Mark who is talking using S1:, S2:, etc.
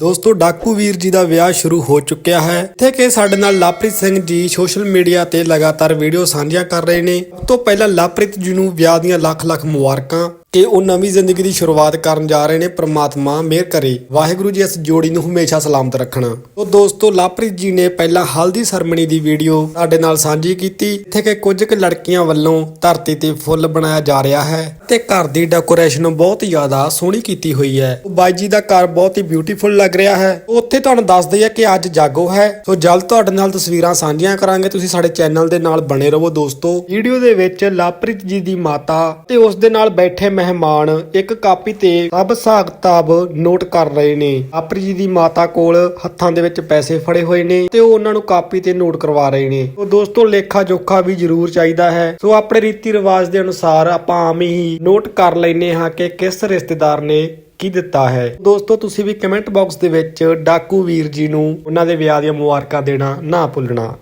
S1: ਦੋਸਤੋ, ਡਾਕੂ ਵੀਰ ਜੀ ਦਾ ਵਿਆਹ ਸ਼ੁਰੂ ਹੋ ਚੁੱਕਿਆ ਹੈ। ਇੱਥੇ ਕਿ ਸਾਡੇ ਨਾਲ ਲਵਪ੍ਰੀਤ ਸਿੰਘ ਜੀ ਸੋਸ਼ਲ ਮੀਡੀਆ ਤੇ ਲਗਾਤਾਰ ਵੀਡੀਓ ਸਾਂਝੀਆਂ ਕਰ ਰਹੇ ਨੇ। ਸਭ ਤੋਂ ਪਹਿਲਾਂ ਲਵਪ੍ਰੀਤ ਜੀ ਨੂੰ ਵਿਆਹ ਦੀਆਂ ਲੱਖ ਲੱਖ ਮੁਬਾਰਕਾਂ। ਕਿ ਉਹ ਨਵੀਂ ਜ਼ਿੰਦਗੀ ਦੀ ਸ਼ੁਰੂਆਤ ਕਰਨ ਜਾ ਰਹੇ ਨੇ ਪ੍ਰਮਾਤਮਾ ਮਿਹਰ ਕਰੇ। ਵਾਹਿਗੁਰੂ ਜੀ ਇਸ ਜੋੜੀ ਨੂੰ ਹਮੇਸ਼ਾ ਸਲਾਮਤ ਰੱਖਣਾ। ਤੋਂ ਦੋਸਤੋ ਲਵਪ੍ਰੀਤ ਜੀ ਨੇ ਪਹਿਲਾਂ ਹਲਦੀ ਸਰਮਣੀ ਦੀ ਵੀਡੀਓ ਸਾਡੇ ਨਾਲ ਸਾਂਝੀ ਕੀਤੀ। ਇੱਥੇ ਕਿ ਕੁਝ ਕੁ ਲੜਕੀਆਂ ਵੱਲੋਂ ਧਰਤੀ ਤੇ ਫੁੱਲ ਬਣਾਇਆ ਜਾ ਰਿਹਾ ਹੈ ਤੇ ਘਰ ਦੀ ਡੈਕੋਰੇਸ਼ਨ ਬਹੁਤ ਜ਼ਿਆਦਾ ਸੋਹਣੀ ਕੀਤੀ ਹੋਈ ਹੈ। ਉਹ ਬਾਈ ਜੀ ਦਾ ਘਰ ਬਹੁਤ ਹੀ ਬਿਊਟੀਫੁਲ ਲੱਗ ਰਿਹਾ ਹੈ। ਉੱਥੇ ਤੁਹਾਨੂੰ ਦੱਸ ਦਈਏ ਕਿ ਅੱਜ ਜਾਗੋ ਹੈ। ਸੋ ਜਲਦ ਤੁਹਾਡੇ ਨਾਲ ਤਸਵੀਰਾਂ ਸਾਂਝੀਆਂ ਕਰਾਂਗੇ। ਤੁਸੀਂ ਸਾਡੇ ਚੈਨਲ ਦੇ ਨਾਲ ਬਣੇ ਰਹੋ ਦੋਸਤੋ। ਵੀਡੀਓ ਦੇ ਵਿੱਚ ਲਵਪ੍ਰੀਤ ਜੀ ਦੀ ਮਾਤਾ ਤੇ ਉਸ ਦੇ ਨਾਲ ਬੈਠੇ ਮਹਿਮਾਨ ਇੱਕ ਕਾਪੀ ਤੇ ਸਭ ਹਿਸਾਬ ਕਿਤਾਬ ਨੋਟ ਕਰ ਰਹੇ ਨੇ। ਲਵਪ੍ਰੀਤ ਜੀ ਦੀ ਮਾਤਾ ਕੋਲ ਹੱਥਾਂ ਦੇ ਵਿੱਚ ਪੈਸੇ ਫੜੇ ਹੋਏ ਨੇ ਤੇ ਉਹ ਉਹਨਾਂ ਨੂੰ ਕਾਪੀ ਤੇ ਨੋਟ ਕਰਵਾ ਰਹੇ ਨੇ। ਉਹ ਦੋਸਤੋ, ਲੇਖਾ ਜੋਖਾ ਵੀ ਜ਼ਰੂਰ ਚਾਹੀਦਾ ਹੈ। ਸੋ ਆਪਣੇ ਰੀਤੀ ਰਿਵਾਜ ਦੇ ਅਨੁਸਾਰ ਆਪਾਂ ਆਮ ਹੀ ਨੋਟ ਕਰ ਲੈਨੇ ਹਾਂ ਕਿ ਕਿਸ ਰਿਸ਼ਤੇਦਾਰ ਨੇ ਕੀ ਦਿੱਤਾ ਹੈ। ਦੋਸਤੋ, ਤੁਸੀਂ ਵੀ ਕਮੈਂਟ ਬਾਕਸ ਦੇ ਵਿੱਚ ਡਾਕੂ ਵੀਰ ਜੀ ਨੂੰ ਉਹਨਾਂ ਦੇ ਵਿਆਹ ਦੀਆਂ ਮੁਬਾਰਕਾਂ ਦੇਣਾ ਨਾ ਭੁੱਲਣਾ।